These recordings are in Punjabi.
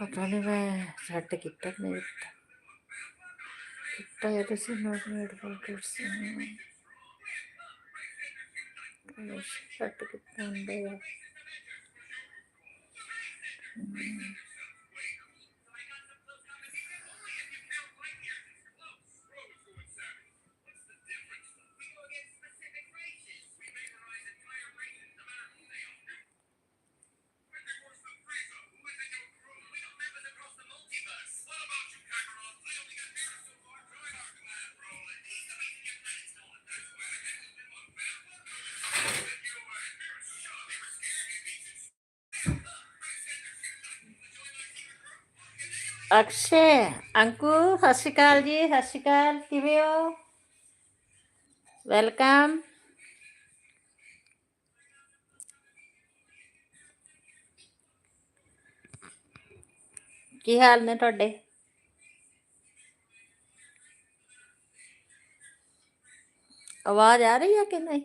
ਪਤਾ ਨਹੀਂ ਮੈਂ ਸੈੱਟ ਕੀਤਾ ਨਹੀਂ ਕੀਤਾ ਕੀਤਾ ਹੈ ਤੁਸੀਂ ਨੋਟ ਮੇਡ ਫੋਟੋਸ ਸੈੱਟ ਕੀਤਾ ਹੁੰਦਾ ਹੈ ਅਕਸ਼ੇ ਅੰਕੂ ਸਤਿ ਸ਼੍ਰੀ ਅਕਾਲ ਜੀ ਸਤਿ ਸ਼੍ਰੀ ਅਕਾਲ ਕਿਵੇਂ ਹੋ ਵੈਲਕਮ ਕੀ ਹਾਲ ਨੇ ਤੁਹਾਡੇ ਆਵਾਜ਼ ਆ ਰਹੀ ਹੈ ਕਿ ਨਹੀਂ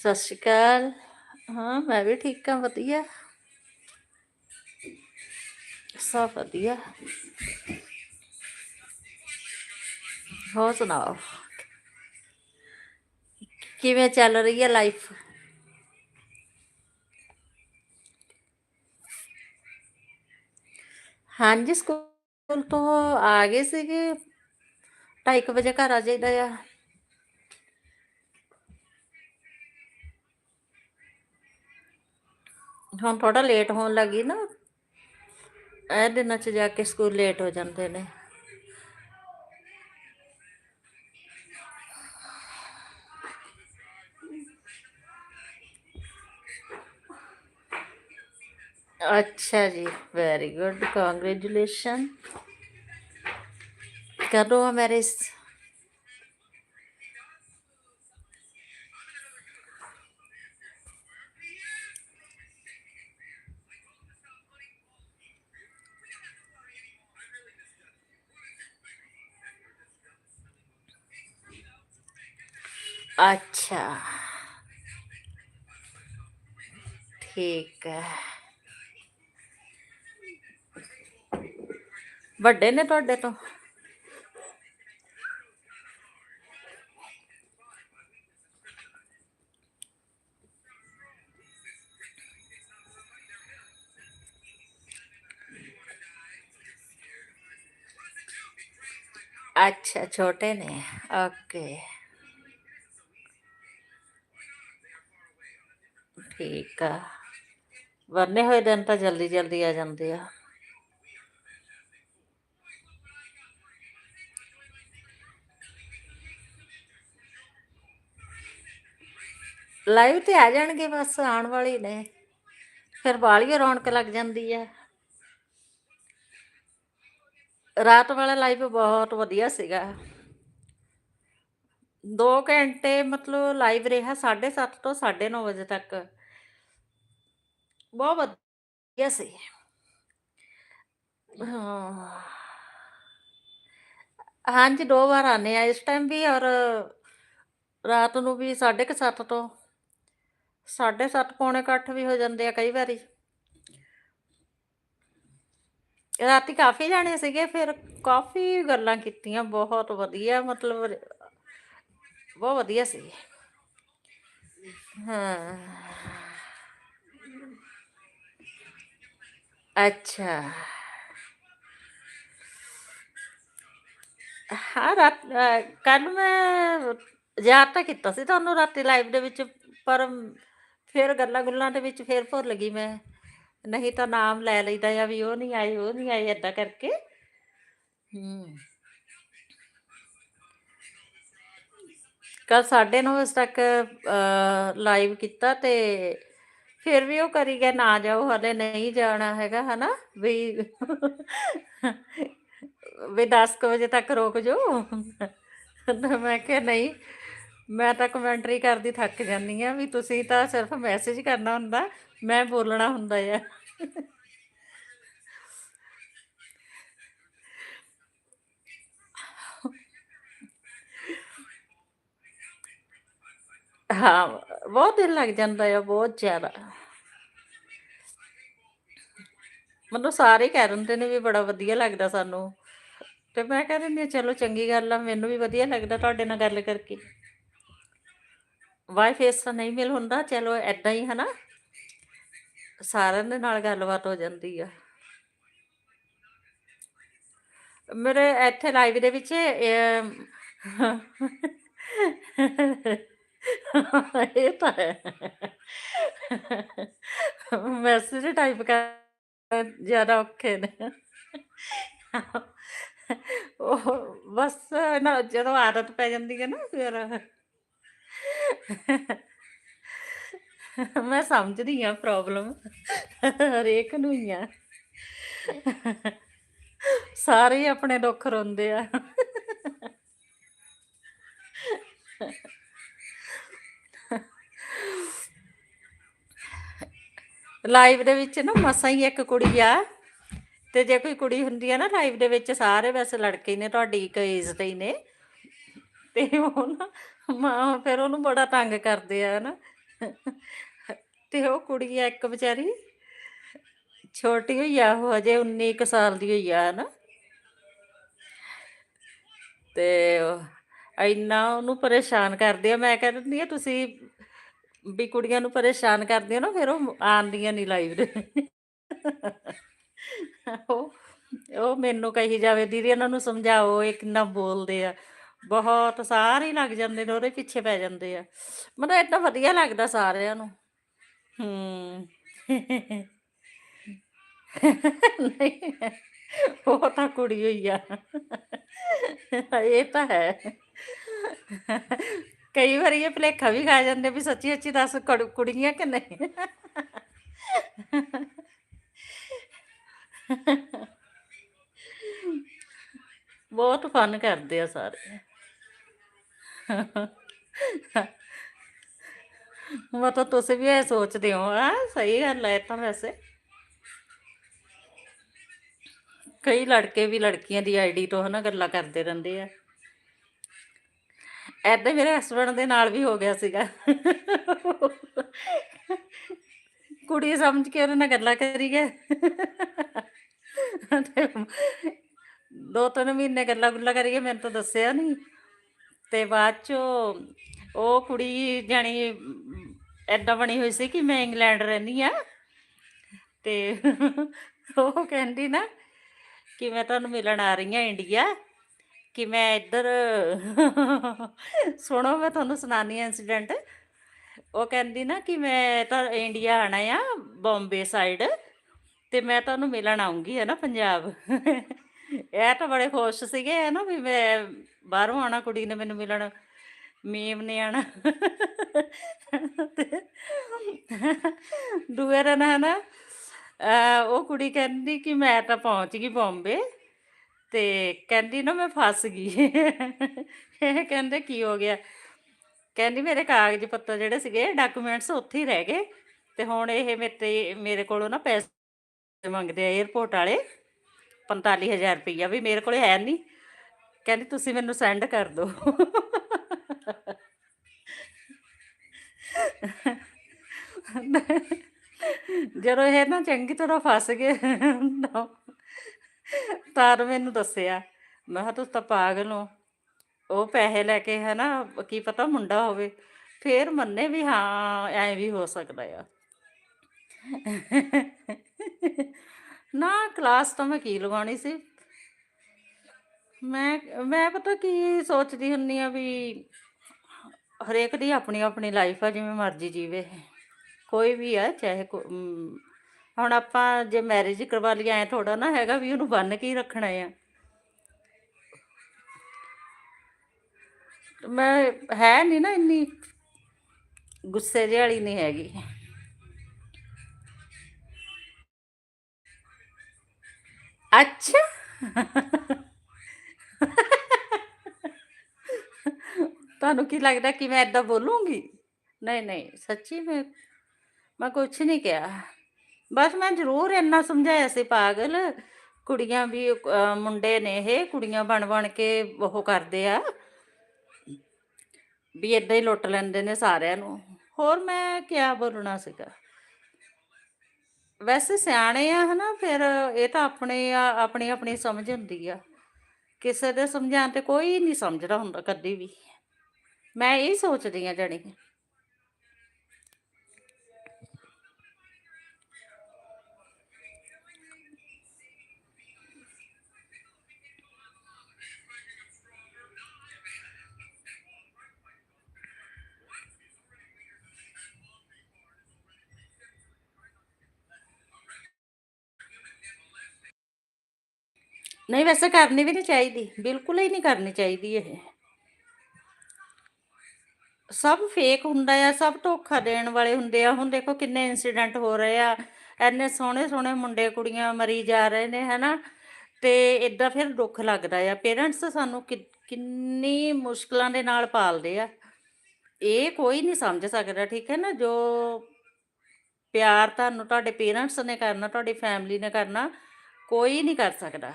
ਸਤਿ ਸ਼੍ਰੀ ਅਕਾਲ। ਹਾਂ, ਮੈਂ ਵੀ ਠੀਕ ਹਾਂ, ਵਧੀਆ। ਸਭ ਵਧੀਆ। ਹੋਰ ਸੁਣਾਓ? ਕਿਵੇਂ ਚੱਲ ਰਹੀ ਹੈ ਲਾਈਫ ਹਾਂਜੀ, ਸਕੂਲ ਤੋਂ ਆ ਗਏ ਸੀਗੇ। 2:30 ਵਜੇ ਘਰ ਆ ਜਾਈਦਾ ਆ। ਹੁਣ ਥੋੜਾ ਲੇਟ ਹੋਣ ਲੱਗੀ ਨਾ। ਇਹ ਦਿਨਾਂ ਚ ਜਾ ਕੇ ਸਕੂਲ ਲੇਟ ਹੋ ਜਾਂਦੇ ਨੇ। ਅੱਛਾ ਜੀ ਵੈਰੀ ਗੁੱਡ ਕੰਗ੍ਰੈਚੁਲੇਸ਼ਨ ਕਦੋਂ ਆ ਮੈਰਿਜ ਅੱਛਾ ਠੀਕ ਹੈ ਵੱਡੇ ਨੇ ਤੁਹਾਡੇ ਤੋਂ ਅੱਛਾ ਛੋਟੇ ਨੇ ਓਕੇ ਠੀਕ ਆ। ਵਰਨੇ ਹੋਏ ਦਿਨ ਤਾਂ ਜਲਦੀ ਜਲਦੀ ਆ ਜਾਂਦੇ ਆ। ਲਾਈਵ ਤੇ ਆ ਜਾਣਗੇ ਬਸ, ਆਉਣ ਵਾਲੇ ਨੇ। ਫਿਰ ਬਾਲੀਓ ਰੌਣਕ ਲੱਗ ਜਾਂਦੀ ਹੈ ਰਾਤ ਵਾਲਾ ਲਾਈਵ ਬਹੁਤ ਵਧੀਆ ਸੀਗਾ। 2 ਘੰਟੇ ਮਤਲਬ ਲਾਈਵ ਰਿਹਾ 7:30 ਤੋਂ 9:30 ਵਜੇ ਤੱਕ। ਬਹੁਤ ਵਧੀਆ ਸੀ ਹਾਂ ਹਾਂਜੀ ਦੋ ਵਾਰ ਆਨੇ ਆ ਇਸ ਟਾਈਮ ਵੀ ਔਰ ਰਾਤ ਨੂੰ ਵੀ 7:30 ਤੋਂ 7:30 ਪੌਣੇ ਕੁ ਅੱਠ ਵੀ ਹੋ ਜਾਂਦੇ ਆ ਕਈ ਵਾਰੀ। ਰਾਤੀ ਕਾਫੀ ਜਾਣੇ ਸੀਗੇ ਫਿਰ ਕਾਫੀ ਗੱਲਾਂ ਕੀਤੀਆਂ ਬਹੁਤ ਵਧੀਆ ਮਤਲਬ ਬਹੁਤ ਵਧੀਆ ਸੀ। ਹਾਂ। ਅੱਛਾ। ਹਾਂ, ਰਾਤ ਕੱਲ ਮੈਂ ਯਾਦ ਤਾਂ ਕੀਤਾ ਸੀ ਤੁਹਾਨੂੰ ਰਾਤੀ ਲਾਈਵ ਦੇ ਵਿੱਚ, ਪਰ ਫਿਰ ਗੱਲਾਂ ਗੁੱਲਾਂ ਦੇ ਵਿੱਚ ਫਿਰ ਭੁੱਲ ਗਈ ਮੈਂ। ਨਹੀਂ ਤਾਂ ਨਾਮ ਲੈ ਲਈਦਾ ਆ ਵੀ ਉਹ ਨਹੀਂ ਆਈ ਉਹ ਨਹੀਂ ਆਈ ਏਦਾਂ ਕਰਕੇ। ਹੂੰ। ਕੱਲ 9:30 ਵਜੇ ਤੱਕ ਲਾਈਵ ਕੀਤਾ ਤੇ ਫਿਰ ਵੀ ਉਹ ਕਰੀ ਗਿਆ ਨਾ ਜਾਓ ਹਲੇ ਨਹੀਂ ਜਾਣਾ ਹੈਗਾ, ਹਨਾ? ਵੀ ਵੀ 10 ਕੁ ਵਜੇ ਤੱਕ ਰੋਕ ਜਾਓ। ਤਾਂ ਮੈਂ ਕਿਹਾ ਨਹੀਂ, ਮੈਂ ਤਾਂ ਕਮੈਂਟਰੀ ਕਰਦੀ ਥੱਕ ਜਾਂਦੀ ਆ ਵੀ ਤੁਸੀਂ ਤਾਂ ਸਿਰਫ ਮੈਸੇਜ ਕਰਨਾ ਹੁੰਦਾ, ਮੈਂ ਬੋਲਣਾ ਹੁੰਦਾ ਆ। ਹਾਂ, ਬਹੁਤ ਦਿਨ ਲੱਗ ਜਾਂਦਾ ਆ, ਬਹੁਤ ਜ਼ਿਆਦਾ। ਮੈਨੂੰ ਸਾਰੇ ਕਹਿ ਦਿੰਦੇ ਨੇ ਵੀ ਬੜਾ ਵਧੀਆ ਲੱਗਦਾ ਸਾਨੂੰ। ਤੇ ਮੈਂ ਕਹਿ ਦਿੰਦੀ ਹਾਂ ਚਲੋ ਚੰਗੀ ਗੱਲ ਆ, ਮੈਨੂੰ ਵੀ ਵਧੀਆ ਲੱਗਦਾ ਤੁਹਾਡੇ ਨਾਲ ਗੱਲ ਕਰਕੇ। ਵਾਈ ਫੇਸ ਤਾਂ ਨਹੀਂ ਮਿਲ ਹੁੰਦਾ, ਚਲੋ ਐਦਾਂ ਹੀ ਹਨਾ। ਸਾਰਿਆਂ ਦੇ ਨਾਲ ਗੱਲਬਾਤ ਹੋ ਜਾਂਦੀ ਆ। ਮੇਰੇ ਇੱਥੇ ਲਾਈਵ ਦੇ ਵਿੱਚ ਇਹ ਤਾਂ ਹੈ। ਮੈਸੇਜ ਟਾਈਪ ਕਰ ਜ਼ਿਆਦਾ ਔਖੇ ਨੇ। ਉਹ ਬਸ ਨਾ ਜਦੋਂ ਆਦਤ ਪੈ ਜਾਂਦੀ ਹੈ ਨਾ ਫਿਰ। ਮੈਂ ਸਮਝਦੀ ਹਾਂ ਪ੍ਰੋਬਲਮ ਹਰੇਕ ਨੂੰ ਹੀ ਆ। ਸਾਰੇ ਹੀ ਆਪਣੇ ਦੁੱਖ ਰੋਂਦੇ ਆ। ਲਾਈਵ ਦੇ ਵਿੱਚ ਨਾ ਮਸਾਂ ਹੀ ਇੱਕ ਕੁੜੀ ਆ। ਤੇ ਜੇ ਕੋਈ ਕੁੜੀ ਹੁੰਦੀ ਆ ਨਾ ਲਾਈਵ ਦੇ ਵਿੱਚ, ਸਾਰੇ ਵੈਸੇ ਲੜਕੇ ਹੀ ਨੇ, ਤੁਹਾਡੀ ਇੱਕ ਏਜ ਦੇ ਹੀ ਨੇ। ਤੇ ਉਹ ਨਾ ਮਾਂ ਫਿਰ ਉਹਨੂੰ ਬੜਾ ਤੰਗ ਕਰਦੇ ਆ ਨਾ ਤੇ ਉਹ ਕੁੜੀ ਆ ਇੱਕ ਵਿਚਾਰੀ, ਛੋਟੀ ਹੋਈ ਆ ਉਹ, ਹਜੇ 19 ਕੁ ਸਾਲ ਦੀ ਹੋਈ ਆ ਨਾ ਤੇ ਇੰਨਾ ਉਹਨੂੰ ਪਰੇਸ਼ਾਨ ਕਰਦੇ ਆ। ਮੈਂ ਕਹਿ ਦਿੰਦੀ ਆ, ਤੁਸੀਂ ਵੀ ਕੁੜੀਆਂ ਨੂੰ ਪਰੇਸ਼ਾਨ ਕਰਦੇ ਹੋ ਨਾ, ਫਿਰ ਉਹ ਆਉਂਦੀਆਂ ਨਹੀਂ ਲਾਈਵ ਦੇ। ਉਹ ਉਹ ਮੈਨੂੰ ਕਹੀ ਜਾਵੇ, ਦੀਦੀ, ਇਹਨਾਂ ਨੂੰ ਸਮਝਾਓ, ਇਹ ਕਿੰਨਾ ਬੋਲਦੇ ਆ। ਬਹੁਤ ਸਾਰੇ ਲੱਗ ਜਾਂਦੇ ਨੇ, ਉਹਦੇ ਪਿੱਛੇ ਪੈ ਜਾਂਦੇ ਆ। ਮੈਨੂੰ ਏਦਾਂ ਵਧੀਆ ਲੱਗਦਾ ਸਾਰਿਆਂ ਨੂੰ। ਹੂੰ। ਨਹੀਂ, ਉਹ ਤਾਂ ਕੁੜੀ ਹੋਈ ਆ। ਇਹ ਤਾਂ ਹੈ। ਕਈ ਵਾਰੀ ਇਹ ਭੁਲੇਖਾ ਵੀ ਖਾ ਜਾਂਦੇ ਵੀ ਸੱਚੀ ਸੱਚੀ ਦੱਸ ਕੁੜ- ਕੁੜੀਆਂ ਕਿ ਨਹੀਂ? ਬਹੁਤ ਫਨ ਕਰਦੇ ਆ ਸਾਰੇ। ਮਤਲਬ ਤੁਸੀਂ ਵੀ ਇਹ ਸੋਚਦੇ ਹੋ ਆ ਸਹੀ ਗੱਲ ਹੈ ਇਹ ਤਾਂ ਵੈਸੇ। ਕਈ ਲੜਕੇ ਵੀ ਲੜਕੀਆਂ ਦੀ ਆਈਡੀ ਤੋਂ ਹਨਾ ਗੱਲਾਂ ਕਰਦੇ ਰਹਿੰਦੇ ਆ। ਐਦਾਂ ਮੇਰੇ ਹਸਬੰਡ ਦੇ ਨਾਲ ਵੀ ਹੋ ਗਿਆ ਸੀਗਾ। ਕੁੜੀ ਸਮਝ ਕੇ ਉਹਦੇ ਨਾਲ ਗੱਲਾਂ ਕਰੀ ਗਏ। ਤੇ ਦੋ ਤਿੰਨ ਮਹੀਨੇ ਗੱਲਾਂ ਗੁੱਲਾਂ ਕਰੀ ਗਏ, ਮੈਨੂੰ ਤਾਂ ਦੱਸਿਆ ਨਹੀਂ। ਤੇ ਬਾਅਦ ਚੋਂ ਉਹ ਕੁੜੀ ਜਾਣੀ ਐਦਾਂ ਬਣੀ ਹੋਈ ਸੀ ਕਿ ਮੈਂ ਇੰਗਲੈਂਡ ਰਹਿੰਦੀ ਆ। ਤੇ ਉਹ ਕਹਿੰਦੀ ਨਾ ਕਿ ਮੈਂ ਤੁਹਾਨੂੰ ਮਿਲਣ ਆ ਰਹੀ ਹਾਂ ਇੰਡੀਆ। ਕਿ ਮੈਂ ਇੱਧਰ ਸੁਣੋ, ਮੈਂ ਤੁਹਾਨੂੰ ਸੁਣਾਨੀ ਆ ਇਨਸੀਡੈਂਟ ਉਹ ਕਹਿੰਦੀ ਨਾ ਕਿ ਮੈਂ ਤਾਂ ਇੰਡੀਆ ਆਣਾ ਆ ਬੰਬੇ ਸਾਈਡ ਤੇ ਮੈਂ ਤੁਹਾਨੂੰ ਮਿਲਣ ਆਉਂਗੀ ਹੈ ਨਾ, ਪੰਜਾਬ। ਇਹ ਤਾਂ ਬੜੇ ਖੁਸ਼ ਸੀਗੇ, ਹੈ ਨਾ, ਵੀ ਮੈਂ ਬਾਹਰੋਂ ਆਣਾ ਕੁੜੀ ਨੇ ਮੈਨੂੰ ਮਿਲਣ। ਮੀਮ ਨੇ ਆਣਾ ਤੇ ਦੂਏ ਦਿਨ, ਹੈ ਨਾ ਉਹ ਕੁੜੀ ਕਹਿੰਦੀ ਕਿ ਮੈਂ ਤਾਂ ਪਹੁੰਚ ਗਈ ਬੰਬੇ ਤੇ ਕਹਿੰਦੀ ਨਾ ਮੈਂ ਫਸ ਗਈ। ਇਹ ਕਹਿੰਦੇ ਕੀ ਹੋ ਗਿਆ? ਕਹਿੰਦੀ ਮੇਰੇ ਕਾਗਜ਼ ਪੱਤਰ ਜਿਹੜੇ ਸੀਗੇ, ਡਾਕੂਮੈਂਟਸ ਉੱਥੇ ਹੀ ਰਹਿ ਗਏ ਤੇ ਹੁਣ ਇਹ ਮੇਰੇ ਤੇ, ਮੇਰੇ ਕੋਲੋਂ ਨਾ ਪੈਸੇ ਮੰਗਦੇ ਆ 에어ਪੋਰਟ ਵਾਲੇ 45000 ਰੁਪਈਆ ਵੀ ਮੇਰੇ ਕੋਲੇ ਹੈ ਨਹੀਂ ਕਹਿੰਦੀ ਤੁਸੀਂ ਮੈਨੂੰ ਸੈਂਡ ਕਰ ਦਿਓ ਜਦੋਂ ਇਹ ਨਾ ਚੰਗੀ ਤਰ੍ਹਾਂ ਫਸ ਗਏ ਤਾਂ ਮੈਨੂੰ ਦੱਸਿਆ। ਮੈਂ ਕਿਹਾ ਤੁਸੀਂ ਤਾਂ ਪਾਗਲ ਹੋ। ਉਹ ਪੈਸੇ ਲੈ ਕੇ ਹੈ ਨਾ ਕੀ ਪਤਾ ਮੁੰਡਾ ਹੋਵੇ। ਫੇਰ ਮੰਨੇ ਵੀ ਹਾਂ, ਐ ਵੀ ਹੋ ਸਕਦਾ ਆ। ਨਾ ਕਲਾਸ ਤਾਂ ਮੈਂ ਕੀ ਲਗਾਉਣੀ ਸੀ? ਮੈਂ ਮੈਂ ਪਤਾ ਕੀ ਸੋਚਦੀ ਹੁੰਨੀ ਆ ਵੀ ਹਰੇਕ ਦੀ ਆਪਣੀ ਆਪਣੀ ਲਾਈਫ ਆ, ਜਿਵੇਂ ਮਰਜ਼ੀ ਜੀਵੇ। ਕੋਈ ਵੀ ਆ, ਚਾਹੇ ਕੋ- ਹੁਣ ਆਪਾਂ ਜੇ ਮੈਰਿਜ ਕਰਵਾ ਲਈ ਐ ਥੋੜਾ ਨਾ ਹੈਗਾ ਵੀ ਉਹਨੂੰ ਬੰਨ ਕੇ ਹੀ ਰੱਖਣਾ ਆ। ਮੈਂ ਹੈ ਨਹੀਂ ਨਾ ਇੰਨੀ, ਗੁੱਸੇ ਜਿਹੀ ਵਾਲੀ ਨਹੀਂ ਹੈਗੀ। ਅੱਛਾ। ਤੁਹਾਨੂੰ ਕੀ ਲੱਗਦਾ ਕਿ ਮੈਂ ਏਦਾਂ ਬੋਲੂੰਗੀ? ਨਹੀਂ ਨਹੀਂ, ਸੱਚੀ ਮੈਂ ਮੈਂ ਕੁਝ ਨਹੀਂ ਕਿਹਾ। ਬਸ ਮੈਂ ਜ਼ਰੂਰ ਇੰਨਾ ਸਮਝਾਇਆ ਸੀ ਪਾਗਲ। ਕੁੜੀਆਂ ਵੀ ਅਹ, ਮੁੰਡੇ ਨੇ ਇਹ ਕੁੜੀਆਂ ਬਣ ਬਣ ਕੇ ਉਹ ਕਰਦੇ ਆ। ਵੀ ਏਦਾਂ ਹੀ ਲੁੱਟ ਲੈਂਦੇ ਨੇ ਸਾਰਿਆਂ ਨੂੰ। ਹੋਰ ਮੈਂ ਕਿਆ ਬੋਲਣਾ ਸੀਗਾ? ਵੈਸੇ ਸਿਆਣੇ ਆ ਹਨਾ ਫਿਰ ਇਹ ਤਾਂ ਆਪਣੇ ਆ ਆਪਣੀ ਆਪਣੀ ਸਮਝ ਹੁੰਦੀ ਆ। ਕਿਸੇ ਦੇ ਸਮਝਾਉਣ ਤੇ ਕੋਈ ਨਹੀਂ ਸਮਝਦਾ ਹੁੰਦਾ ਕਦੀ ਵੀ। ਮੈਂ ਇਹ ਸੋਚਦੀ ਆ ਜਾਣੀ। ਨਹੀਂ, ਵੈਸੇ ਕਰਨੀ ਵੀ ਨਹੀਂ ਚਾਹੀਦੀ। ਬਿਲਕੁਲ ਹੀ ਨਹੀਂ ਕਰਨੀ ਚਾਹੀਦੀ ਇਹ। ਸਭ ਫੇਕ ਹੁੰਦਾ ਆ, ਸਭ ਧੋਖਾ ਦੇਣ ਵਾਲੇ ਹੁੰਦੇ ਆ। ਹੁਣ ਦੇਖੋ ਕਿੰਨੇ ਇਨਸੀਡੈਂਟ ਹੋ ਰਹੇ ਆ। ਐਨੇ ਸੋਹਣੇ ਸੋਹਣੇ ਮੁੰਡੇ ਕੁੜੀਆਂ ਮਰੀ ਜਾ ਰਹੇ ਨੇ, ਹਨਾ? ਤੇ ਇਦਾਂ ਫਿਰ ਦੁੱਖ ਲੱਗਦਾ ਆ। ਪੇਰੈਂਟਸ ਸਾਨੂੰ ਕਿ- ਕਿੰਨੀ ਮੁਸ਼ਕਲਾਂ ਦੇ ਨਾਲ ਪਾਲਦੇ ਆ। ਇਹ ਕੋਈ ਨਹੀਂ ਸਮਝ ਸਕਦਾ, ਠੀਕ ਹੈ ਨਾ? ਜੋ ਪਿਆਰ ਤੁਹਾਨੂੰ ਤੁਹਾਡੇ ਪੇਰੈਂਟਸ ਨੇ ਕਰਨਾ, ਤੁਹਾਡੀ ਫੈਮਿਲੀ ਨੇ ਕਰਨਾ, ਕੋਈ ਨਹੀਂ ਕਰ ਸਕਦਾ।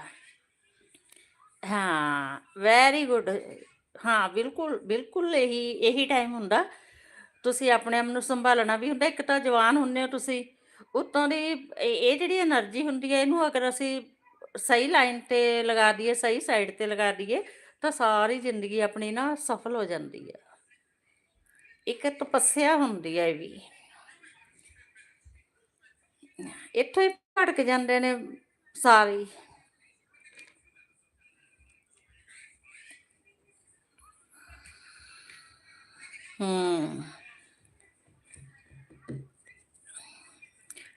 ਹਾਂ ਵੈਰੀ ਗੁੱਡ ਹਾਂ, ਬਿਲਕੁਲ ਬਿਲਕੁਲ ਇਹੀ ਇਹੀ ਟਾਈਮ ਹੁੰਦਾ। ਤੁਸੀਂ ਆਪਣੇ ਆਪ ਨੂੰ ਸੰਭਾਲਣਾ ਵੀ ਹੁੰਦਾ। ਇੱਕ ਤਾਂ ਜਵਾਨ ਹੁੰਨੇ ਹੋ ਤੁਸੀਂ, ਉਤੋਂ ਦੀ ਇਹ ਜਿਹੜੀ એનર્ਜੀ ਹੁੰਦੀ ਹੈ, ਇਹਨੂੰ ਅਗਰ ਅਸੀਂ ਸਹੀ ਲਾਈਨ ਤੇ ਲਗਾ ਦਈਏ, ਸਹੀ ਸਾਈਡ ਤੇ ਲਗਾ ਦਈਏ, ਤਾਂ ਸਾਰੀ ਜ਼ਿੰਦਗੀ ਆਪਣੀ ਨਾ ਸਫਲ ਹੋ ਜਾਂਦੀ ਹੈ। ਇੱਕ ਤਪੱਸਿਆ ਹੁੰਦੀ ਹੈ ਇਹ ਵੀ। ਇੱਥੋਂ ਹੀ ਭੜਕ ਜਾਂਦੇ ਨੇ ਸਾਰੇ। ਹੂੰ।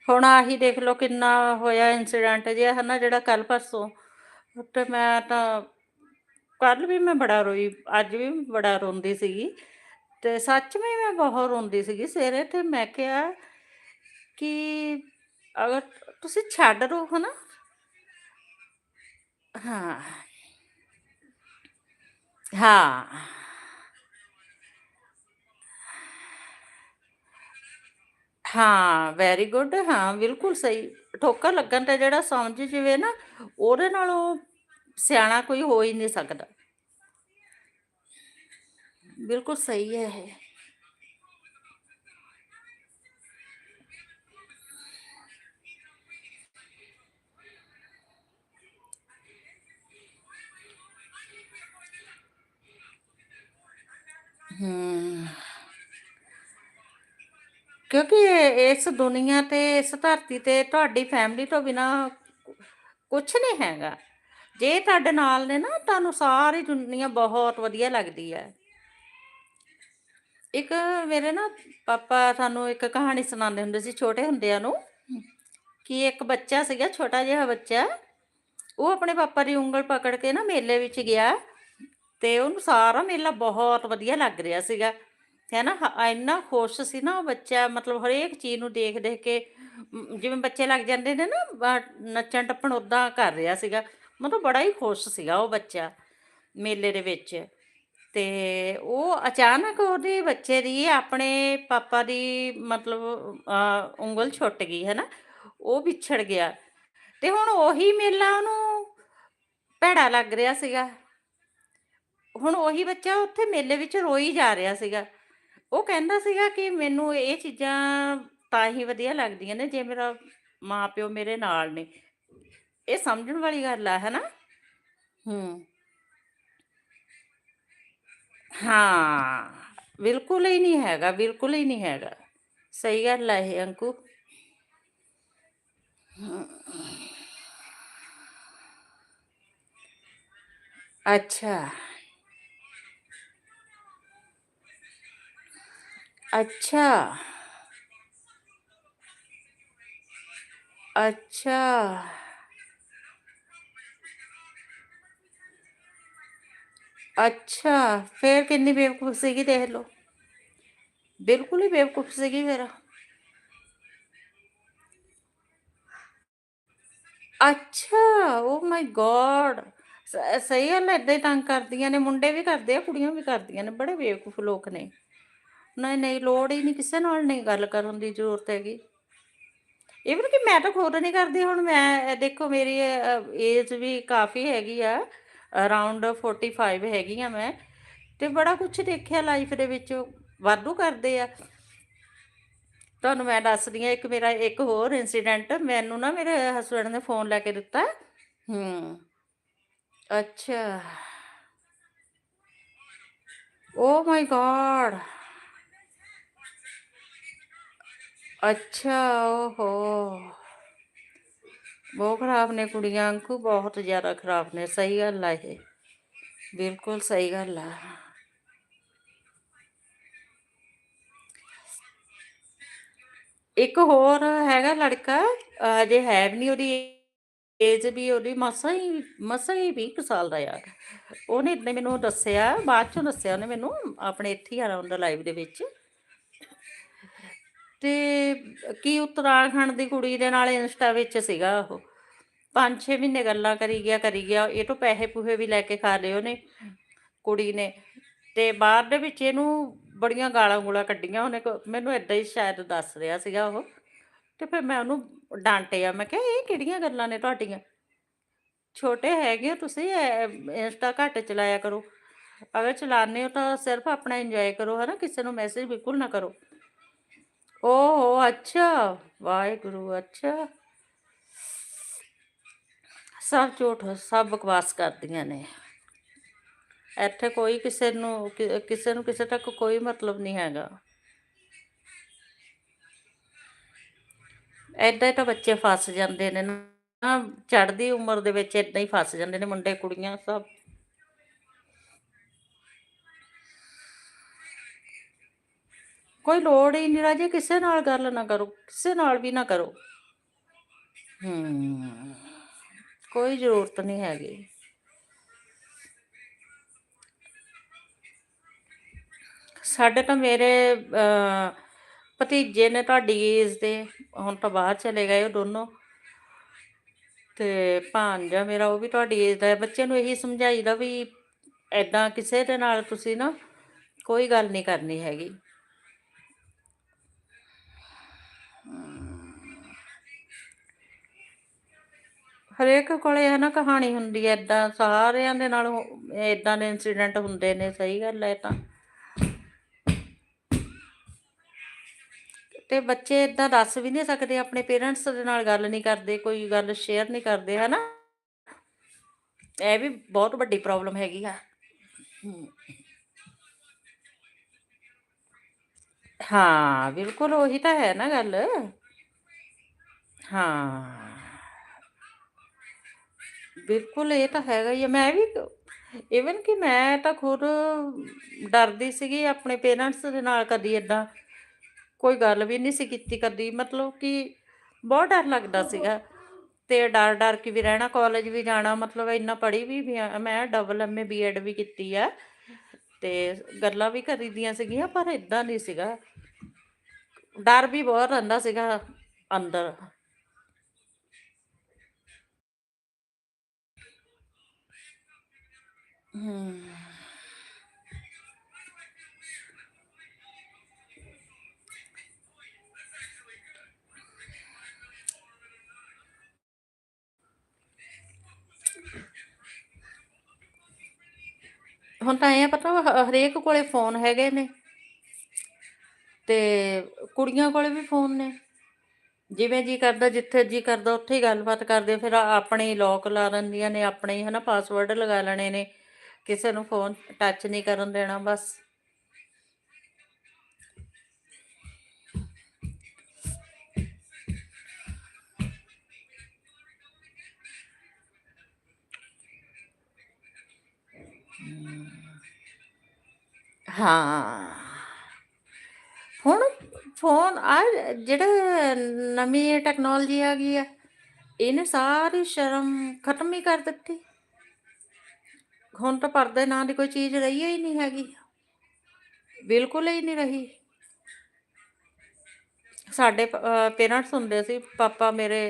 ਹੁਣ ਆਹੀ ਦੇਖ ਲਓ ਕਿੰਨਾ ਹੋਇਆ ਇਨਸੀਡੈਂਟ ਜਿਹਾ ਹੈ ਨਾ ਜਿਹੜਾ ਕੱਲ ਪਰਸੋਂ। ਤੇ ਮੈਂ ਤਾਂ ਕੱਲ ਵੀ ਮੈਂ ਬੜਾ ਰੋਈ, ਅੱਜ ਵੀ ਬੜਾ ਰੋਂਦੀ ਸੀਗੀ। ਤੇ ਸੱਚ ਵਿੱਚ ਮੈਂ ਬਹੁਤ ਰੋਂਦੀ ਸੀਗੀ ਸਵੇਰੇ ਤੇ ਮੈਂ ਕਿਹਾ ਕਿ ਅਗਰ ਤੁਸੀਂ ਛੱਡ ਦੋ ਹਨਾ। ਹਾਂ। ਹਾਂ। ਹਾਂ ਵੈਰੀ ਗੁੱਡ ਹਾਂ ਬਿਲਕੁਲ ਸਹੀ ਠੋਕਰ ਲੱਗਣ ਤੇ ਜਿਹੜਾ ਸਮਝ ਜਵੇ ਨਾ ਉਹਦੇ ਨਾਲੋਂ ਸਿਆਣਾ ਕੋਈ ਹੋ ਹੀ ਨਹੀਂ ਸਕਦਾ ਬਿਲਕੁਲ ਸਹੀ ਹੈ ਇਹ ਹੂੰ ਕਿਉਂਕਿ ਇਸ ਦੁਨੀਆ ਤੇ, ਇਸ ਧਰਤੀ ਤੇ ਤੁਹਾਡੀ ਫੈਮਿਲੀ ਤੋਂ ਬਿਨਾ ਕੁਝ ਨਹੀਂ ਹੈਗਾ। ਜੇ ਤੁਹਾਡੇ ਨਾਲ ਨੇ ਨਾ, ਤੁਹਾਨੂੰ ਸਾਰੀ ਦੁਨੀਆ ਬਹੁਤ ਵਧੀਆ ਲੱਗਦੀ ਹੈ। ਇੱਕ ਮੇਰੇ ਨਾ ਪਾਪਾ ਸਾਨੂੰ ਇੱਕ ਕਹਾਣੀ ਸੁਣਾਉਂਦੇ ਹੁੰਦੇ ਸੀ ਛੋਟੇ ਹੁੰਦਿਆਂ ਨੂੰ ਕਿ ਇੱਕ ਬੱਚਾ ਸੀਗਾ, ਛੋਟਾ ਜਿਹਾ ਬੱਚਾ, ਉਹ ਆਪਣੇ ਪਾਪਾ ਦੀ ਉਂਗਲ ਪਕੜ ਕੇ ਨਾ ਮੇਲੇ ਵਿੱਚ ਗਿਆ ਤੇ ਉਹਨੂੰ ਸਾਰਾ ਮੇਲਾ ਬਹੁਤ ਵਧੀਆ ਲੱਗ ਰਿਹਾ ਸੀਗਾ। ਹੈ ਨਾ ਹ- ਇੰਨਾ ਖੁਸ਼ ਸੀ ਨਾ ਉਹ ਬੱਚਾ ਮਤਲਬ ਹਰੇਕ ਚੀਜ਼ ਨੂੰ ਦੇਖ ਦੇਖ ਕੇ ਮ, ਜਿਵੇਂ ਬੱਚੇ ਲੱਗ ਜਾਂਦੇ ਨੇ ਨਾ ਬ- ਨੱਚਣ ਟੱਪਣ ਉਦਾਂ ਕਰ ਰਿਹਾ ਸੀਗਾ ਮਤਲਬ ਬੜਾ ਹੀ ਖੁਸ਼ ਸੀਗਾ ਉਹ ਬੱਚਾ ਮੇਲੇ ਦੇ ਵਿੱਚ। ਤੇ ਉਹ ਅਚਾਨਕ ਉਹਦੇ ਬੱਚੇ ਦੀ ਆਪਣੇ ਪਾਪਾ ਦੀ ਮਤਲਬ ਅ, ਉਂਗਲ ਛੁੱਟ ਗਈ ਹੈ ਨਾ ਉਹ ਵਿਛੜ ਗਿਆ। ਤੇ ਹੁਣ ਉਹੀ ਮੇਲਾ ਉਹਨੂੰ ਭੈੜਾ ਲੱਗ ਰਿਹਾ ਸੀਗਾ। ਹੁਣ ਉਹੀ ਬੱਚਾ ਉੱਥੇ ਮੇਲੇ ਵਿੱਚ ਰੋਈ ਜਾ ਰਿਹਾ ਸੀਗਾ। ਉਹ ਕਹਿੰਦਾ ਸੀਗਾ ਕਿ ਮੈਨੂੰ ਇਹ ਚੀਜ਼ਾਂ ਤਾਂ ਹੀ ਵਧੀਆ ਲੱਗਦੀਆਂ ਨੇ ਜੇ ਮੇਰਾ ਮਾਂ ਪਿਓ ਮੇਰੇ ਨਾਲ ਨੇ। ਇਹ ਸਮਝਣ ਵਾਲੀ ਗੱਲ ਆ ਹੈ ਨਾ ਹੂੰ। ਹਾਂ ਬਿਲਕੁਲ ਹੀ ਨਹੀਂ ਹੈਗਾ ਬਿਲਕੁਲ ਹੀ ਨਹੀਂ ਹੈਗਾ। ਸਹੀ ਗੱਲ ਹੈ ਇਹ ਅੰਕੂ। ਅੱਛਾ। ਅੱਛਾ। ਅੱਛਾ। ਅੱਛਾ, ਫੇਰ ਕਿੰਨੀ ਬੇਵਕੂਫ ਸੀਗੀ ਦੇਖ ਲਓ। ਬਿਲਕੁਲ ਹੀ ਬੇਵਕੂਫ ਸੀਗੀ ਫੇਰ। ਅੱਛਾ, ਓ ਮਾਈ ਗੋਡ। ਸਹੀ ਗੱਲ ਏਦਾਂ ਹੀ ਤੰਗ ਕਰਦੀਆਂ ਨੇ, ਮੁੰਡੇ ਵੀ ਕਰਦੇ ਆ, ਕੁੜੀਆਂ ਵੀ ਕਰਦੀਆਂ ਨੇ, ਬੜੇ ਬੇਵਕੂਫ ਲੋਕ ਨੇ। ਨਹੀਂ ਨਹੀਂ, ਲੋੜ ਹੀ ਨਹੀਂ ਕਿਸੇ ਨਾਲ ਨਹੀਂ ਗੱਲ ਕਰਨ ਦੀ ਜ਼ਰੂਰਤ ਹੈਗੀ। ਇਵਨ ਕਿ ਮੈਂ ਤਾਂ ਖੁਦ ਨਹੀਂ ਕਰਦੀ, ਹੁਣ ਮੈਂ ਦੇਖੋ ਮੇਰੀ ਏਜ ਵੀ ਕਾਫੀ ਹੈਗੀ ਆ ਅਰਾਊਂਡ 45 ਹੈਗੀ ਆ ਮੈਂ, ਤੇ ਬੜਾ ਕੁਝ ਦੇਖਿਆ ਲਾਈਫ ਦੇ ਵਿੱਚ, ਵਾਧੂ ਕਰਦੇ ਆ। ਤੁਹਾਨੂੰ ਮੈਂ ਦੱਸਦੀ ਆ ਇੱਕ ਮੇਰਾ, ਇੱਕ ਹੋਰ ਇਨਸੀਡੈਂਟ ਮੈਨੂੰ ਨਾ ਮੇਰੇ ਹਸਬੰਡ ਨੇ ਫੋਨ ਲੈ ਕੇ ਦਿੱਤਾ। ਹੂੰ, ਅੱਛਾ। ਓ ਮਾਈ ਗॉड ਅੱਛਾ, ਓਹੋ। ਬਹੁਤ ਖਰਾਬ ਨੇ ਕੁੜੀਆਂ, ਅੰਕੂ ਬਹੁਤ ਜ਼ਿਆਦਾ ਖਰਾਬ ਨੇ, ਸਹੀ ਗੱਲ ਆ ਇਹ। ਬਿਲਕੁਲ ਸਹੀ ਗੱਲ ਆ। ਇੱਕ ਹੋਰ ਹੈਗਾ ਲੜਕਾ, ਅਜੇ ਹੈ ਵੀ ਨਹੀਂ ਉਹਦੀ ਏਜ ਵੀ, ਉਹਦੀ ਮਸਾਂ ਹੀ ਮਸਾਂ ਹੀ 20 ਸਾਲ ਦਾ ਯਾਰ ਉਹਨੇ ਇਦਾਂ ਮੈਨੂੰ ਦੱਸਿਆ, ਬਾਅਦ ਚੋਂ ਦੱਸਿਆ ਉਹਨੇ ਮੈਨੂੰ, ਆਪਣੇ ਇੱਥੇ ਹੀ ਅਰਾਊਂਡ ਲਾਈਵ ਦੇ ਵਿੱਚ। ਤੇ ਕੀ ਉੱਤਰਾਖੰਡ ਦੀ ਕੁੜੀ ਦੇ ਨਾਲ ਇੰਸਟਾ ਵਿੱਚ ਸੀਗਾ ਉਹ। 5-6 ਮਹੀਨੇ ਗੱਲਾਂ ਕਰੀ ਗਿਆ ਕਰੀ ਗਿਆ, ਇਹ ਤੋਂ ਪੈਸੇ ਪੂਹੇ ਵੀ ਲੈ ਕੇ ਖਾ ਲਏ ਉਹਨੇ, ਕੁੜੀ ਨੇ। ਤੇ ਬਾਹਰ ਦੇ ਵਿੱਚ ਇਹਨੂੰ ਬੜੀਆਂ ਗਾਲਾਂ ਗੂਲਾਂ ਕੱਢੀਆਂ ਉਹਨੇ ਕੋ- ਮੈਨੂੰ ਇਦਾਂ ਹੀ ਸ਼ਾਇਦ ਦੱਸ ਰਿਹਾ ਸੀਗਾ ਉਹ। ਤੇ ਫਿਰ ਮੈਂ ਉਹਨੂੰ ਡਾਂਟਿਆ, ਮੈਂ ਕਿਹਾ, ਇਹ ਕਿਹੜੀਆਂ ਗੱਲਾਂ ਨੇ ਤੁਹਾਡੀਆਂ? ਛੋਟੇ ਹੈਗੇ ਹੋ ਤੁਸੀਂ ਇੰਸਟਾ ਘੱਟ ਚਲਾਇਆ ਕਰੋ। ਅਗਰ ਚਲਾਉਂਦੇ ਹੋ ਤਾਂ ਸਿਰਫ ਆਪਣਾ ਇੰਜੋਏ ਕਰੋ, ਹਨਾ? ਕਿਸੇ ਨੂੰ ਮੈਸੇਜ ਬਿਲਕੁਲ ਨਾ ਕਰੋ। ਓਹ ਅੱਛਾ ਵਾਹਿਗੁਰੂ ਅੱਛਾ ਸਭ ਝੂਠ ਸਭ ਬਕਵਾਸ ਕਰਦੀਆਂ ਨੇ ਇੱਥੇ ਕੋਈ ਕਿਸੇ ਨੂੰ ਕਿਸੇ ਨੂੰ ਕਿਸੇ ਤੱਕ ਕੋਈ ਮਤਲਬ ਨਹੀਂ ਹੈਗਾ ਏਦਾਂ ਹੀ ਤਾਂ ਬੱਚੇ ਫਸ ਜਾਂਦੇ ਨੇ ਨਾ ਚੜ੍ਹਦੀ ਉਮਰ ਦੇ ਵਿੱਚ ਏਦਾਂ ਹੀ ਫਸ ਜਾਂਦੇ ਨੇ ਮੁੰਡੇ ਕੁੜੀਆਂ ਸਭ ਕੋਈ ਲੋੜ ਹੀ ਨਹੀਂ ਰਾਜੇ, ਕਿਸੇ ਨਾਲ ਗੱਲ ਨਾ ਕਰੋ, ਕਿਸੇ ਨਾਲ ਵੀ ਨਾ ਕਰੋ। ਹੂੰ, ਕੋਈ ਜ਼ਰੂਰਤ ਨਹੀਂ ਹੈਗੀ। ਸਾਡੇ ਤਾਂ ਮੇਰੇ ਭਤੀਜੇ ਨੇ ਤੁਹਾਡੀ ਏਜ ਦੇ ਹੁਣ ਤਾਂ ਬਾਹਰ ਚਲੇ ਗਏ ਉਹ ਦੋਨੋਂ। ਤੇ ਭਾਂਜਾ ਮੇਰਾ, ਉਹ ਵੀ ਤੁਹਾਡੀ ਏਜ ਦਾ ਬੱਚੇ ਨੂੰ ਇਹੀ ਸਮਝਾਈਦਾ ਵੀ ਐਦਾਂ ਕਿਸੇ ਦੇ ਨਾਲ ਤੁਸੀਂ ਨਾ ਕੋਈ ਗੱਲ ਨਹੀਂ ਕਰਨੀ ਹੈਗੀ। ਹਰੇਕ ਕੋਲੇ ਹੈ ਨਾ ਕਹਾਣੀ ਹੁੰਦੀ ਹੈ ਏਦਾਂ ਸਾਰਿਆਂ ਦੇ ਨਾਲ ਏਦਾਂ ਦੇ ਇਨਸੀਡੈਂਟ ਹੁੰਦੇ ਨੇ, ਸਹੀ ਗੱਲ ਹੈ ਤਾਂ। ਤੇ ਬੱਚੇ ਇਦਾਂ ਦੱਸ ਵੀ ਨਹੀਂ ਸਕਦੇ, ਆਪਣੇ ਪੇਰੈਂਟਸ ਦੇ ਨਾਲ ਗੱਲ ਨਹੀਂ ਕਰਦੇ, ਕੋਈ ਗੱਲ ਸ਼ੇਅਰ ਨਹੀਂ ਕਰਦੇ ਹੈ ਨਾ ਇਹ ਵੀ ਬਹੁਤ ਵੱਡੀ ਪ੍ਰੋਬਲਮ ਹੈਗੀ ਆ। ਹਾਂ, ਬਿਲਕੁਲ ਉਹੀ ਤਾਂ ਹੈ ਨਾ ਗੱਲ। ਹਾਂ। ਬਿਲਕੁਲ, ਇਹ ਤਾਂ ਹੈਗਾ ਹੀ ਆ। ਮੈਂ ਵੀ ਇਵਨ ਕਿ ਮੈਂ ਤਾਂ ਖੁਦ ਡਰਦੀ ਸੀਗੀ ਆਪਣੇ ਪੇਰੈਂਟਸ ਦੇ ਨਾਲ ਕਦੀ ਇਦਾਂ ਕੋਈ ਗੱਲ ਵੀ ਨਹੀਂ ਸੀ ਕੀਤੀ ਕਦੀ। ਮਤਲਬ ਕਿ ਬਹੁਤ ਡਰ ਲੱਗਦਾ ਸੀਗਾ। ਤੇ ਡਰ ਡਰ ਕੇ ਵੀ ਰਹਿਣਾ ਕਾਲਜ ਵੀ ਜਾਣਾ, ਮਤਲਬ ਇੰਨਾ ਪੜ੍ਹੀ ਵੀ ਵੀ ਮੈਂ ਡਬਲ ਐਮਏ ਬੀਐਡ ਵੀ ਕੀਤੀ ਆ। ਤੇ ਗੱਲਾਂ ਵੀ ਕਰੀਦੀਆਂ ਸੀਗੀਆਂ, ਪਰ ਇਦਾਂ ਨਹੀਂ ਸੀਗਾ। ਡਰ ਵੀ ਬਹੁਤ ਰਹਿੰਦਾ ਸੀਗਾ ਅੰਦਰ। ਹਮ। ਹੁਣ ਤਾਂ ਇਹ ਪਤਾ ਹਰੇਕ ਕੋਲੇ ਫੋਨ ਹੈਗੇ ਨੇ ਤੇ ਕੁੜੀਆਂ ਕੋਲੇ ਵੀ ਫੋਨ ਨੇ। ਜਿਵੇਂ ਜੀ ਕਰਦਾ, ਜਿੱਥੇ ਜੀ ਕਰਦਾ, ਉੱਥੇ ਹੀ ਗੱਲਬਾਤ ਕਰਦੇ ਫਿਰ ਆਪਣੇ ਹੀ ਲੋਕ ਲਾ ਲੈਂਦੀਆਂ ਨੇ, ਆਪਣੇ ਹੀ ਹਨਾ ਪਾਸਵਰਡ ਲਗਾ ਲੈਣੇ ਨੇ। ਕਿਸੇ ਨੂੰ ਫੋਨ ਟੱਚ ਨਹੀਂ ਕਰਨ ਦੇਣਾ, ਬਸ। ਹਾਂ। ਹੁਣ ਫੋਨ ਆ, ਜਿਹੜਾ ਨਵੀਂ ਟੈਕਨੋਲੋਜੀ ਆ ਗਈ ਆ, ਇਹਨੇ ਸਾਰੀ ਸ਼ਰਮ ਖਤਮ ਹੀ ਕਰ ਦਿੱਤੀ। ਹੁਣ ਤਾਂ ਪਰਦੇ ਨਾਂ ਦੀ ਕੋਈ ਚੀਜ਼ ਰਹੀ ਹੀ ਨਹੀਂ ਹੈਗੀ। ਬਿਲਕੁਲ ਹੀ ਨਹੀਂ ਰਹੀ। ਸਾਡੇ ਪੇਰੈਂਟਸ ਹੁੰਦੇ ਸੀ, ਪਾਪਾ ਮੇਰੇ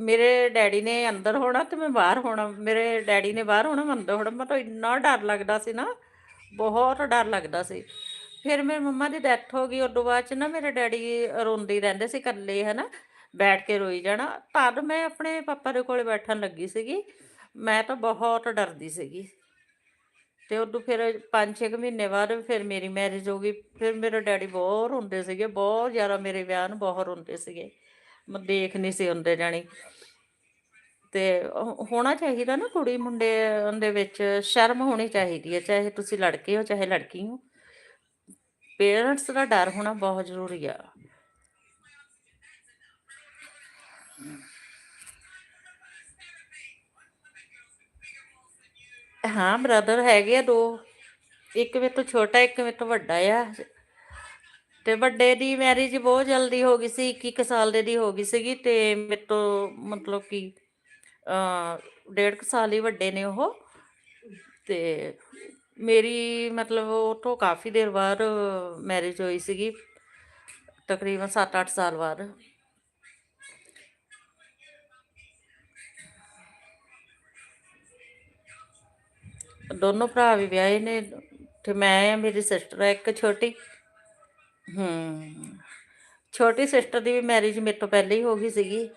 ਮੇਰੇ ਡੈਡੀ ਨੇ ਅੰਦਰ ਹੋਣਾ ਤੇ ਮੈਂ ਬਾਹਰ ਹੋਣਾ। ਮੇਰੇ ਡੈਡੀ ਨੇ ਬਾਹਰ ਹੋਣਾ, ਮੈਂ ਅੰਦਰ ਹੋਣਾ। ਮੈਨੂੰ ਇੰਨਾ ਡਰ ਲੱਗਦਾ ਸੀ ਨਾ, ਬਹੁਤ ਡਰ ਲੱਗਦਾ ਸੀ। ਫਿਰ ਮੇਰੇ ਮੰਮਾ ਦੀ ਡੈਥ ਹੋ ਗਈ, ਉਦੋਂ ਬਾਅਦ ਚ ਨਾ ਮੇਰੇ ਡੈਡੀ ਰੋਂਦੇ ਰਹਿੰਦੇ ਸੀ ਇਕੱਲੇ, ਹਨਾ। ਬੈਠ ਕੇ ਰੋਈ ਜਾਣਾ। ਤਦ ਮੈਂ ਆਪਣੇ ਪਾਪਾ ਦੇ ਕੋਲੇ ਬੈਠਣ ਲੱਗੀ ਸੀਗੀ। ਮੈਂ ਤਾਂ ਬਹੁਤ ਡਰਦੀ ਸੀਗੀ। ਤੇ ਉਦੋਂ ਫਿਰ 5-6 ਮਹੀਨੇ ਬਾਅਦ ਫਿਰ ਮੇਰੀ ਮੈਰਿਜ ਹੋ ਗਈ। ਫਿਰ ਮੇਰੇ ਡੈਡੀ ਬਹੁਤ ਰੋਂਦੇ ਸੀਗੇ, ਬਹੁਤ ਜ਼ਿਆਦਾ ਮੇਰੇ ਵਿਆਹ ਨੂੰ ਬਹੁਤ ਰੋਂਦੇ ਸੀਗੇ। ਮੈਂ ਦੇਖ ਨਹੀਂ ਸੀ ਹੁੰਦੇ ਜਾਣੀ। ਤੇ ਹੋਣਾ ਚਾਹੀਦਾ ਨਾ ਕੁੜੀ ਮੁੰਡੇ ਦੇ ਵਿੱਚ, ਸ਼ਰਮ ਹੋਣੀ ਚਾਹੀਦੀ ਹੈ, ਚਾਹੇ ਤੁਸੀਂ ਲੜਕੇ ਹੋ, ਚਾਹੇ ਲੜਕੀ ਹੋ। ਪੇਰੈਂਟਸ ਦਾ ਡਰ ਹੋਣਾ ਬਹੁਤ ਜ਼ਰੂਰੀ ਆ। ਹਾਂ ਬ੍ਰਦਰ ਹੈਗੇ ਆ ਦੋ। ਇੱਕ ਮੇਰੇ ਤੋਂ ਛੋਟਾ, ਇੱਕ ਮੇਰੇ ਤੋਂ ਵੱਡਾ ਆ। ਤੇ ਵੱਡੇ ਦੀ ਮੈਰਿਜ ਬਹੁਤ ਜਲਦੀ ਹੋ ਗਈ ਸੀ 21 ਸਾਲ ਦੇ ਦੀ ਹੋ ਗਈ ਸੀਗੀ ਤੇ ਮੇਰੇ ਤੋਂ ਮਤਲਬ ਕਿ ਅ ਡੇਢ ਕੁ ਸਾਲ ਹੀ ਵੱਡੇ ਨੇ ਉਹ। ਤੇ ਮੇਰੀ ਮਤਲਬ ਉਹ ਤੋਂ ਕਾਫੀ ਦੇਰ ਬਾਅਦ ਮੈਰਿਜ ਹੋਈ ਸੀਗੀ, ਤਕਰੀਬਨ 7-8 ਸਾਲ ਬਾਅਦ। ਦੋਨੋਂ ਭਰਾ ਵੀ ਵਿਆਹੇ ਨੇ ਤੇ ਮੈਂ ਆ, ਮੇਰੀ ਸਿਸਟਰ ਆ ਇੱਕ ਛੋਟੀ। ਹੂੰ, ਛੋਟੀ ਸਿਸਟਰ ਦੀ ਵੀ ਮੈਰਿਜ ਮੇਰੇ ਤੋਂ ਪਹਿਲੇ ਹੀ ਹੋ ਗਈ ਸੀਗੀ।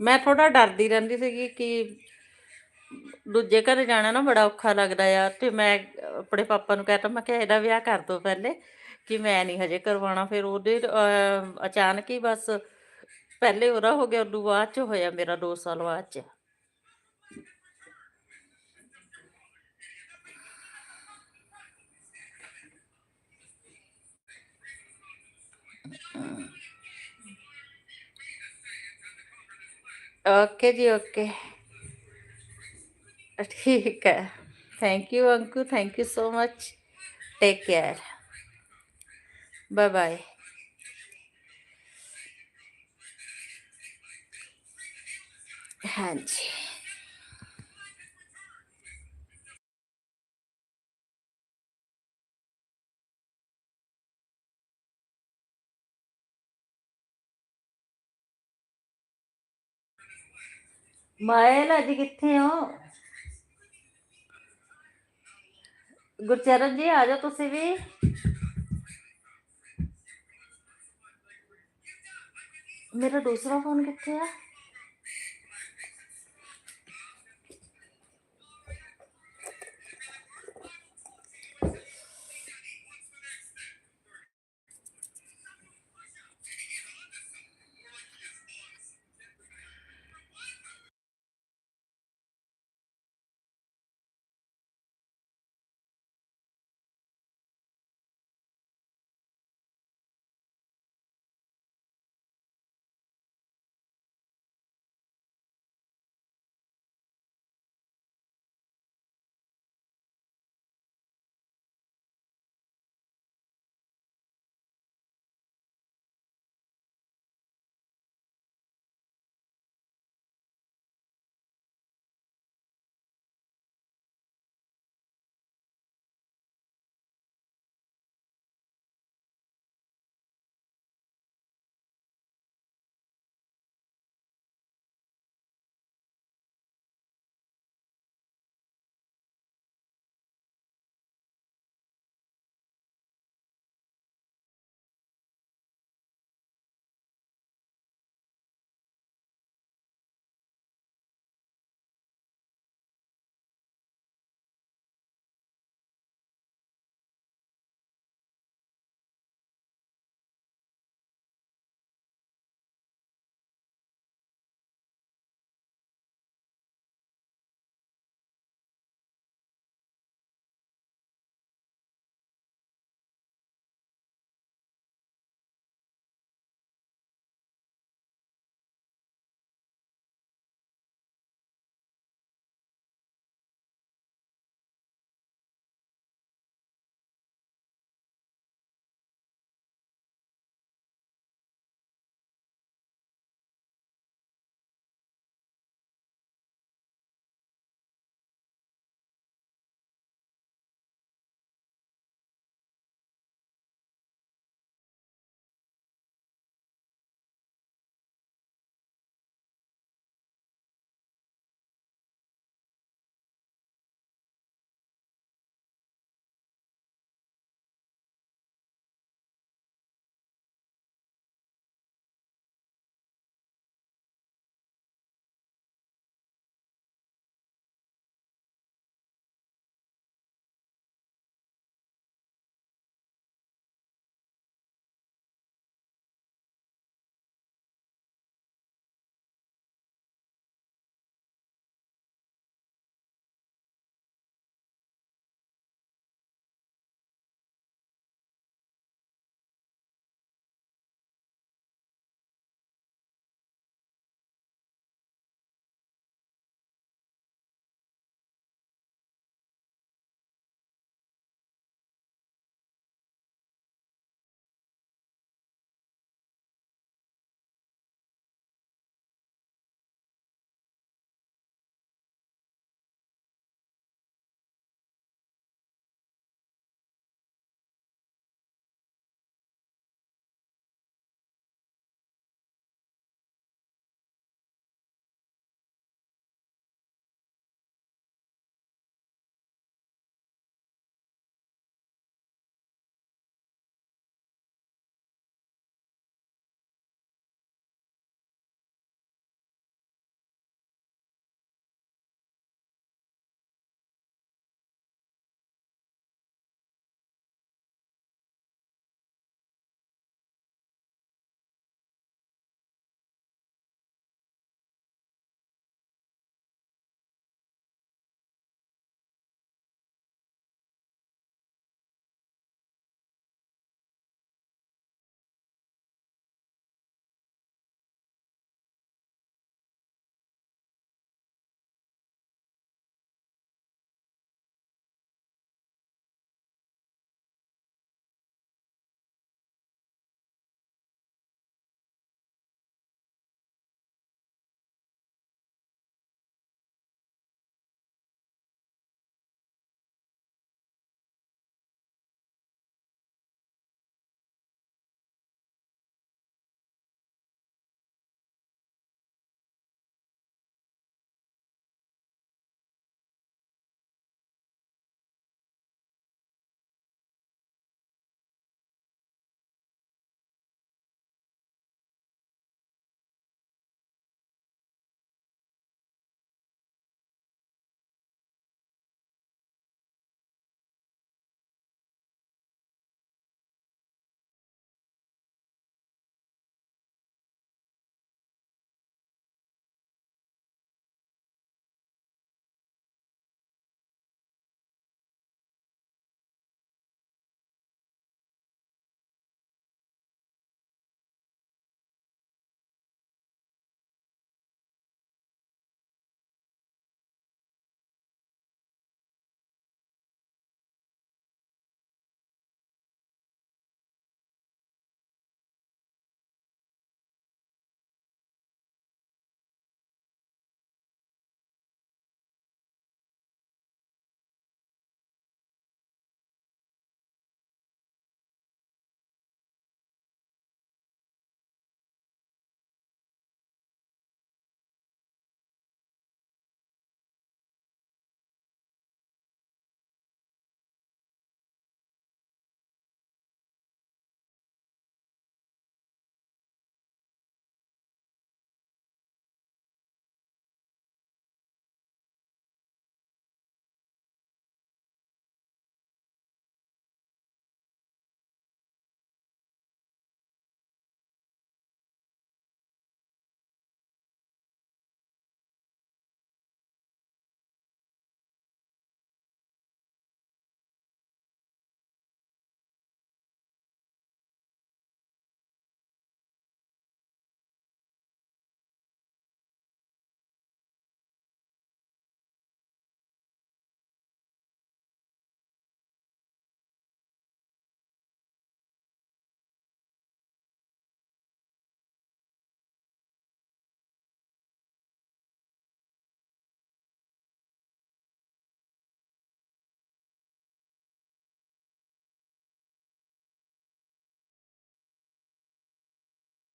ਮੈਂ ਥੋੜਾ ਡਰਦੀ ਰਹਿੰਦੀ ਸੀਗੀ ਕਿ ਦੂਜੇ ਘਰ ਜਾਣਾ ਨਾ ਬੜਾ ਔਖਾ ਲੱਗਦਾ ਆ ਤੇ ਮੈਂ ਆਪਣੇ ਪਾਪਾ ਨੂੰ ਕਹਤਾ, ਮੈਂ ਕਿਹਾ ਇਹਦਾ ਵਿਆਹ ਕਰ ਦੋ ਪਹਿਲੇ, ਕਿ ਮੈਂ ਨਹੀਂ ਹਜੇ ਕਰਵਾਉਣਾ। ਫਿਰ ਉਹਦੇ ਅਚਾਨਕ ਹੀ ਬਸ ਪਹਿਲੇ ਉਹਦਾ ਹੋ ਗਿਆ ਉਦੋਂ ਬਾਅਦ ਚ ਹੋਇਆ ਮੇਰਾ 2 ਸਾਲ ਬਾਅਦ ਚ ਓਕੇ ਜੀ ਓਕੇ ਠੀਕ ਹੈ thank you Anku thank you so much take care bye bye ਹਾਂਜੀ ਮਾਇਲ ਅੱਜ ਕਿੱਥੇ ਹੋ ਗੁਰਚਰਨ ਜੀ ਆ ਜਾਓ ਤੁਸੀਂ ਵੀ ਮੇਰਾ ਦੂਸਰਾ ਫੋਨ ਕਿੱਥੇ ਆ